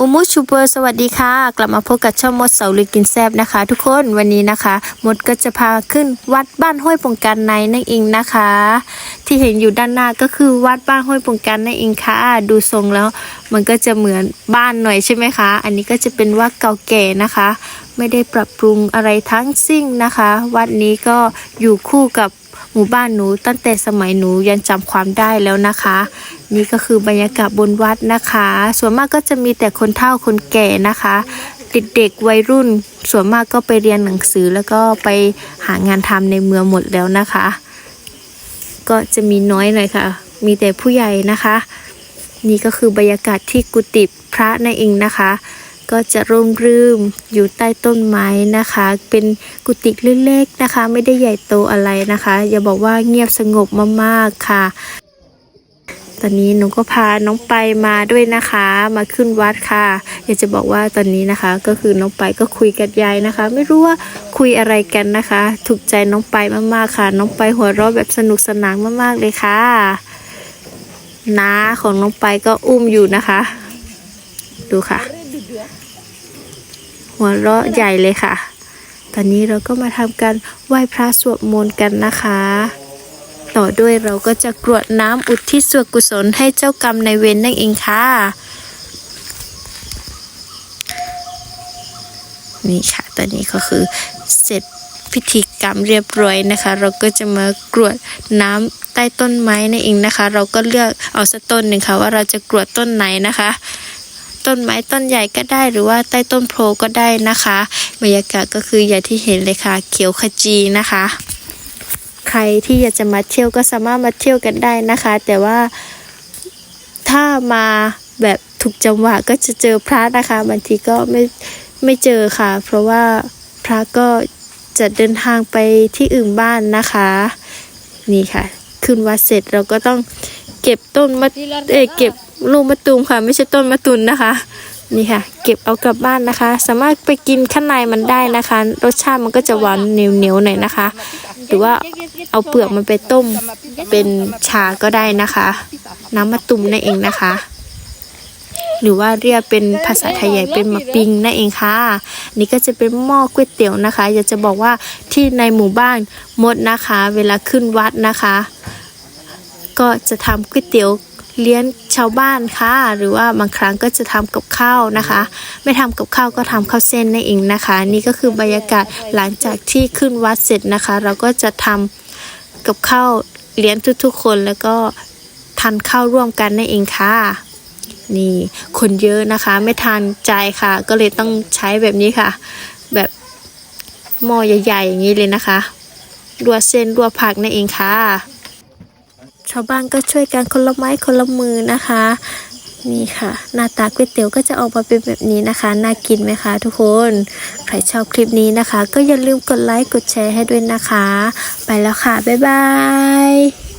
อุมุชูเปอร์สวัสดีค่ะ กลับมาพบกับช่องมดเสาลือกินแซบนะคะ ทุกคนวันนี้นะคะ มดก็จะพาขึ้นวัดบ้านห้วยปงกันในนั่นเองนะคะ ที่เห็นอยู่ด้านหน้าก็คือวัดบ้านห้วยปงกันนั่นเองค่ะ ดูทรงแล้ว มันก็จะเหมือนบ้านหน่อยใช่ไหมคะ อันนี้ก็จะเป็นวัดเก่าแก่นะคะ ไม่ได้ปรับปรุงอะไรทั้งสิ้นนะคะ วัดนี้ก็อยู่คู่กับหมู่บ้านหนูตั้งแต่สมัยหนูยังจำความได้แล้วนะคะ นี่ก็คือบรรยากาศบนวัดนะคะ ส่วนมากก็จะมีแต่คนเฒ่าคนแก่นะคะ เด็กๆวัยรุ่น ส่วนมากก็ไปเรียนหนังสือแล้วก็ไปหางานทำในเมืองหมดแล้วนะคะ ก็จะมีน้อยหน่อยค่ะ มีแต่ผู้ใหญ่นะคะ นี่ก็คือบรรยากาศที่กุฏิพระนั่นเองนะคะ ก็จะร่มรื่มอยู่ใต้ต้นไม้นะคะ เป็นกุฏิเล็กๆนะคะ ไม่ได้ใหญ่โตอะไรนะคะ อย่าบอกว่าเงียบสงบมากๆค่ะ อนนี้หนูก็พาน้องไปมาด้วยนะคะ มาขึ้นวัดค่ะ อยากจะบอกว่าตอนนี้นะคะ ก็คือน้องไปก็คุยกับยายนะคะ ไม่รู้ว่าคุยอะไรกันนะคะ ถูกใจน้องไปมากๆค่ะ น้องไปหัวเราะแบบสนุกสนานมากๆเลยค่ะน้าของน้องไปก็อุ้มอยู่นะคะ ดูค่ะ หัวเราะใหญ่เลยค่ะ ตอนนี้เราก็มาทำการไหว้พระสวดมนต์กันนะคะ ต่อด้วยเราก็จะกรวดน้ำอุทิศส่วนกุศลให้เจ้ากรรมในเวรนั่นเองค่ะ นี่ค่ะ ตอนนี้ก็คือเสร็จพิธีกรรมเรียบร้อยนะคะ เราก็จะมากรวดน้ำใต้ต้นไม้นั่นเองนะคะ เราก็เลือกเอาสักต้นหนึ่งค่ะว่าเราจะกรวดต้นไหนนะคะต้นไม้ต้นใหญ่ก็ได้หรือว่าใต้ต้นโพก็ได้นะคะบรรยากาศก็คืออย่างที่เห็นเลยค่ะ เขียวขจีนะคะ รที่อยากจะมาเที่ยวก็สามารถมาเที่ยวกันได้นะคะ แต่ว่าถ้ามาแบบถูกจังหวะก็จะเจอพระนะคะบางทีก็ไม่ไม่เจอค่ะ เพราะว่าพระก็จะเดินทางไปที่อื่นบ้านนะคะ นี่ค่ะ ขึ้นวัดเสร็จเราก็ต้องเก็บต้นมะเอยเก็บลูกมะตูมค่ะ ไม่ใช่ต้นมะตุนนะคะ นี่ค่ะ เก็บเอากลับบ้านนะคะ สามารถไปกินข้างในมันได้นะคะ รสชาติมันก็จะหวานเหนียวๆหน่อยนะคะ หรือว่าเอาเปลือกมันไปต้มเป็นชาก็ได้นะคะ น้ำมะตุมนั่นเองนะคะ หรือว่าเรียกเป็นภาษาไทยใหญ่เป็นมะปิงนั่นเองค่ะ นี่ก็จะเป็นหม้อก๋วยเตี๋ยวนะคะ อยากจะบอกว่าที่ในหมู่บ้านมดนะคะ เวลาขึ้นวัดนะคะ ก็จะทำก๋วยเตี๋ยว เลี้ยงชาวบ้านค่ะ หรือว่าบางครั้งก็จะทำกับข้าวนะคะ ไม่ทำกับข้าวก็ทำข้าวเส้นนั่นเองนะคะ นี่ก็คือบรรยากาศหลังจากที่ขึ้นวัดเสร็จนะคะ เราก็จะทำกับข้าวเลี้ยงทุกๆ คนแล้วก็ทานข้าวร่วมกันนั่นเองค่ะนี่คนเยอะนะคะ ไม่ทานใจค่ะ ก็เลยต้องใช้แบบนี้ค่ะ แบบหม้อใหญ่ๆอย่างนี้เลยนะคะรัวเส้นรัวผักนั่นเองค่ะ ชาวบ้านก็ช่วยกันคนละไม้คนละมือนะคะ นี่ค่ะ หน้าตาก๋วยเตี๋ยวก็จะออกมาเป็นแบบนี้นะคะ น่ากินไหมคะทุกคน ใครชอบคลิปนี้นะคะ ก็อย่าลืมกดไลค์กดแชร์ให้ด้วยนะคะ ไปแล้วค่ะ บ๊ายบาย